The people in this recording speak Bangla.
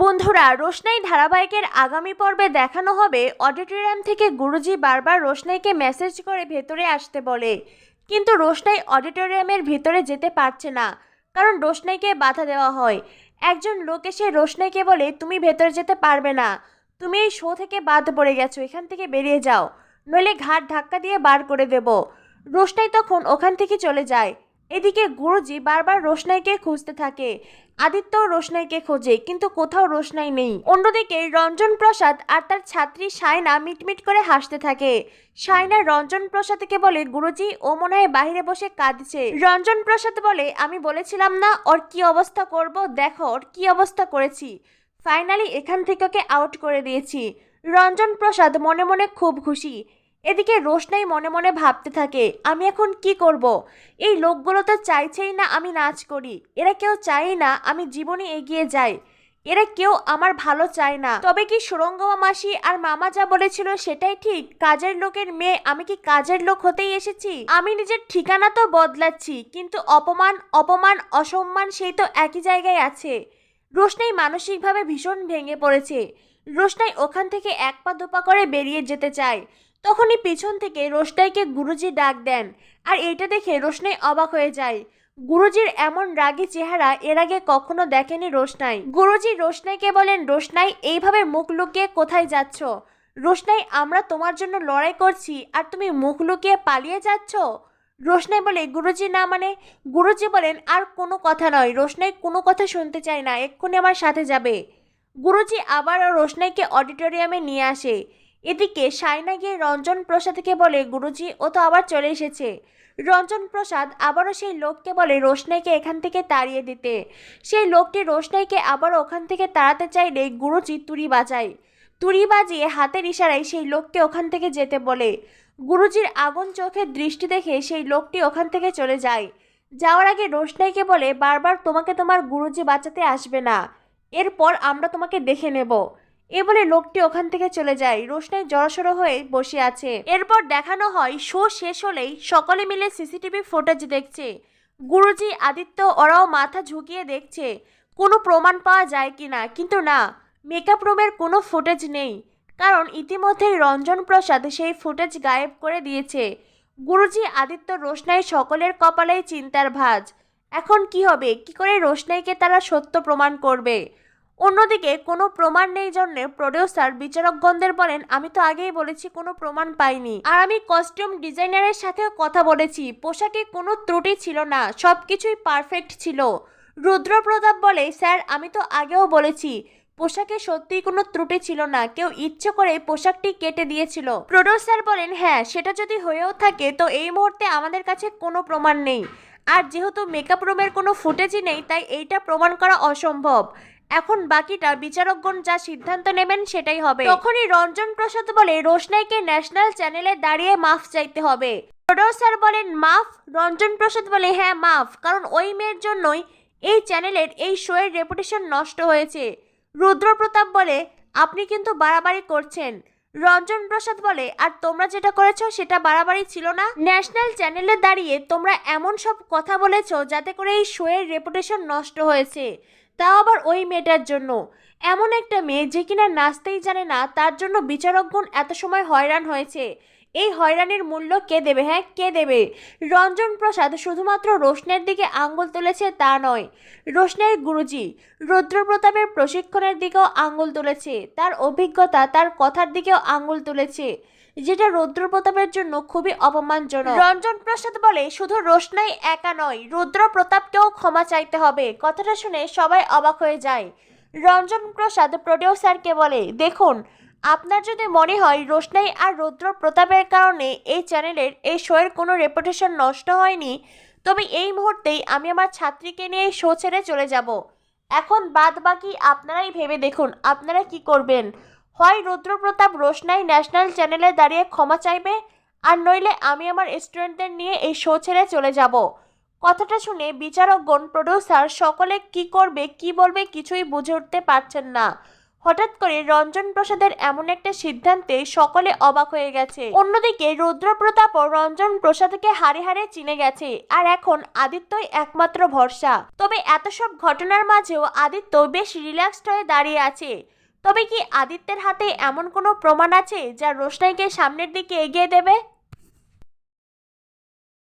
বন্ধুরা, রোশনাই ধারাবাহিকের আগামী পর্বে দেখানো হবে অডিটোরিয়াম থেকে গুরুজি বারবার রোশনাইকে মেসেজ করে ভেতরে আসতে বলে। কিন্তু রোশনাই অডিটোরিয়ামের ভিতরে যেতে পারছে না, কারণ রোশনাইকে বাধা দেওয়া হয়। একজন লোক এসে রোশনাইকে বলে, তুমি ভেতরে যেতে পারবে না। তুমি এই শো থেকে বাদ পড়ে গেছো, এখান থেকে বেরিয়ে যাও। নইলে ঘাট ধাক্কা দিয়ে বার করে দেব। রোশনাই তখন ওখান থেকে চলে যায়। এদিকে গুরুজি বারবার রোশনাইকে খুঁজতে থাকে। আদিত্য রোশনাইকে খোঁজে, কিন্তু কোথাও রোশনাই নেই। অন্যদিকে রঞ্জন প্রসাদ আর তার ছাত্রী সায়না মিটমিট করে হাসতে থাকে। সায়না রঞ্জন প্রসাদকে বলে, গুরুজি, ও মনে হয় বাইরে বসে কাঁদছে। রঞ্জন প্রসাদ বলে, আমি বলেছিলাম না, ওর কি অবস্থা করব? দেখো, ওর কি অবস্থা করেছি। ফাইনালি এখান থেকে ওকে আউট করে দিয়েছি। রঞ্জন প্রসাদ মনে মনে খুব খুশি। এদিকে রোশনাই মনে মনে ভাবতে থাকে, আমি এখন কি করব। এই লোকগুলো তো চাইছেই না আমি নাচ করি। এরা কেউ চাই না আমি জীবনে এগিয়ে যাই। এরা কেউ আমার ভালো চায় না। তবে কি সুরঙ্গমা মাসি আর মামা যা বলেছিল সেটাই ঠিক? কাজের লোকের মেয়ে, আমি কি কাজের লোক হতেই এসেছি? আমি নিজের ঠিকানা তো বদলাচ্ছি, কিন্তু অপমান অপমান, অসম্মান সেই তো একই জায়গায় আছে। রোশনাই মানসিকভাবে ভীষণ ভেঙে পড়েছে। রোশনাই ওখান থেকে এক পা দুপা করে বেরিয়ে যেতে চায়। তখনই পিছন থেকে রোশনাইকে গুরুজি ডাক দেন। আর এইটা দেখে রোশনাই অবাক হয়ে যায়। গুরুজির এমন রাগী চেহারা এর আগে কখনো দেখেনি রোশনাই। গুরুজি রোশনাইকে বলেন, রোশনাই, এইভাবে মুখ লুকিয়ে কোথায় যাচ্ছ? রোশনাই, আমরা তোমার জন্য লড়াই করছি আর তুমি মুখ লুকিয়ে পালিয়ে যাচ্ছ? রোশনাই বলে, গুরুজি না মানে? গুরুজি বলেন, আর কোনো কথা নয়। রোশনাই কোনো কথা শুনতে চায় না। এক্ষুনি আমার সাথে যাবে। গুরুজি আবারও রোশনাইকে অডিটোরিয়ামে নিয়ে আসে। এদিকে সায়না গিয়ে রঞ্জন প্রসাদকে বলে, গুরুজি, ও তো আবার চলে এসেছে। রঞ্জন প্রসাদ আবারও সেই লোককে বলে, রোশনাইকে এখান থেকে তাড়িয়ে দিতে। সেই লোকটি রোশনাইকে আবারও ওখান থেকে তাড়াতে চাইলে গুরুজি তুড়ি বাজায়। তুড়ি বাজিয়ে হাতের ইশারায় সেই লোককে ওখান থেকে যেতে বলে। গুরুজির আগুন চোখের দৃষ্টি দেখে সেই লোকটি ওখান থেকে চলে যায়। যাওয়ার আগে রোশনাইকে বলে, বারবার তোমাকে তোমার গুরুজি বাঁচাতে আসবে না। এরপর আমরা তোমাকে দেখে নেব। এ বলে লোকটি ওখান থেকে চলে যায়। রোশনাই জড়সড়ো হয়ে বসে আছে। এরপর দেখানো হয়, শো শেষ হলেই সকলে মিলে সিসিটিভি ফুটেজ দেখছে। গুরুজি, আদিত্য ওরাও মাথা ঝুঁকিয়ে দেখছে, কোনো প্রমাণ পাওয়া যায় কিনা? কিন্তু না মেকআপ রুমের কোনো ফুটেজ নেই। কারণ ইতিমধ্যেই রঞ্জন প্রসাদ সেই ফুটেজ গায়েব করে দিয়েছে। গুরুজি, আদিত্য, রোশনাই সকলের কপালেই চিন্তার ভাঁজ। এখন কি হবে? কি করে রোশনাইকে তারা সত্য প্রমাণ করবে? অন্যদিকে কোনো প্রমাণ নেই জন্য প্রডিউসার বিচারকগণদের বলেন, আমি তো আগেই বলেছি কোনো প্রমাণ পাইনি। আর আমি কস্টিউম ডিজাইনারের সাথেও কথা বলেছি। পোশাকে কোনো ত্রুটি ছিল না সব কিছুই পারফেক্ট ছিল। রুদ্রপ্রতাপ বলে, স্যার, আমি তো আগেও বলেছি, পোশাকে সত্যিই কোনো ত্রুটি ছিল না, কেউ ইচ্ছে করে পোশাকটি কেটে দিয়েছিল। প্রডিউসার বলেন হ্যাঁ সেটা যদি হয়েও থাকে, তো এই মুহূর্তে আমাদের কাছে কোনো প্রমাণ নেই। আর যেহেতু মেকআপ রুমের কোনো ফুটেজই নেই, তাই এইটা প্রমাণ করা অসম্ভব। এখন বাকিটা বিচারকগণ যা সিদ্ধান্ত নেবেন সেটাই হবে। তখনই রঞ্জন প্রসাদ বলে, রোশনাইকে ন্যাশনাল চ্যানেলে দাঁড়িয়ে মাফ চাইতে হবে। প্রডিউসার বলেন, মাফ? রঞ্জন প্রসাদ বলে হ্যাঁ মাফ, কারণ ওই মেয়ের জন্যই এই চ্যানেলের এই শোয়ের রেপুটেশন নষ্ট হয়েছে। রুদ্রপ্রতাপ বলে, আপনি কিন্তু বাড়াবাড়ি করছেন। রঞ্জন প্রসাদ বলে, আর তোমরা যেটা করেছ সেটা বাড়াবাড়ি ছিল না? ন্যাশনাল চ্যানেলে দাঁড়িয়ে তোমরা এমন সব কথা বলেছ যাতে করে এই শোয়ের রেপুটেশন নষ্ট হয়েছে। তাও আবার ওই মেয়েটার জন্য। এমন একটা মেয়ে যে কিনা নাচতেই জানে না, তার জন্য বিচারকগণ এত সময় হয়রান হয়েছে। এই হয়রানির মূল্য কে দেবে হ্যাঁ? কে দেবে? রঞ্জন প্রসাদ শুধুমাত্র রোশনের দিকে আঙ্গুল তুলেছে তা নয়, রোশনের গুরুজি রুদ্রপ্রতাপের প্রশিক্ষণের দিকেও আঙ্গুল তুলেছে, তার অভিজ্ঞতা, তার কথার দিকেও আঙ্গুল তুলেছে, যেটা রুদ্রপ্রতাপের জন্য খুবই অপমানজনক। রঞ্জন প্রসাদ বলে, শুধু রোশনাই একা নয় রুদ্র প্রতাপকেও ক্ষমা চাইতে হবে। কথাটা শুনে সবাই অবাক হয়ে যায়। রঞ্জন প্রসাদ প্রডিউসারকে বলে, দেখুন আপনার যদি মনে হয় রোশনাই আর রুদ্র প্রতাপের কারণে এই চ্যানেলের এই শোয়ের কোনো রেপুটেশন নষ্ট হয়নি, তবে এই মুহূর্তেই আমি আমার ছাত্রীকে নিয়ে শো ছেড়ে চলে যাব। এখন বাদ বাকি আপনারাই ভেবে দেখুন আপনারা কি করবেন। হয় রুদ্রপ্রতাপ রোশনাই ন্যাশনাল চ্যানেলে দাঁড়িয়ে ক্ষমা চাইবে, আর নইলে আমি আমার স্টুডেন্টদের নিয়ে এই শো ছেড়ে চলে যাব। কথাটা শুনে বিচারকগণ প্রডিউসার সকলে কি করবে, কি বলবে কিছুই বুঝে উঠতে পারছেন না। হঠাৎ করে রঞ্জন প্রসাদের এমন একটা সিদ্ধান্তে সকলে অবাক হয়ে গেছে। অন্যদিকে রুদ্রপ্রতাপ রঞ্জন প্রসাদকে হারে হারে চিনে গেছে আর এখন আদিত্যই একমাত্র ভরসা। তবে এত সব ঘটনার মাঝেও আদিত্য বেশ রিল্যাক্সড হয়ে দাঁড়িয়ে আছে। তবে কি আদিত্যের হাতে এমন কোনো প্রমাণ আছে যা রোশনাইকে সামনের দিকে এগিয়ে দেবে?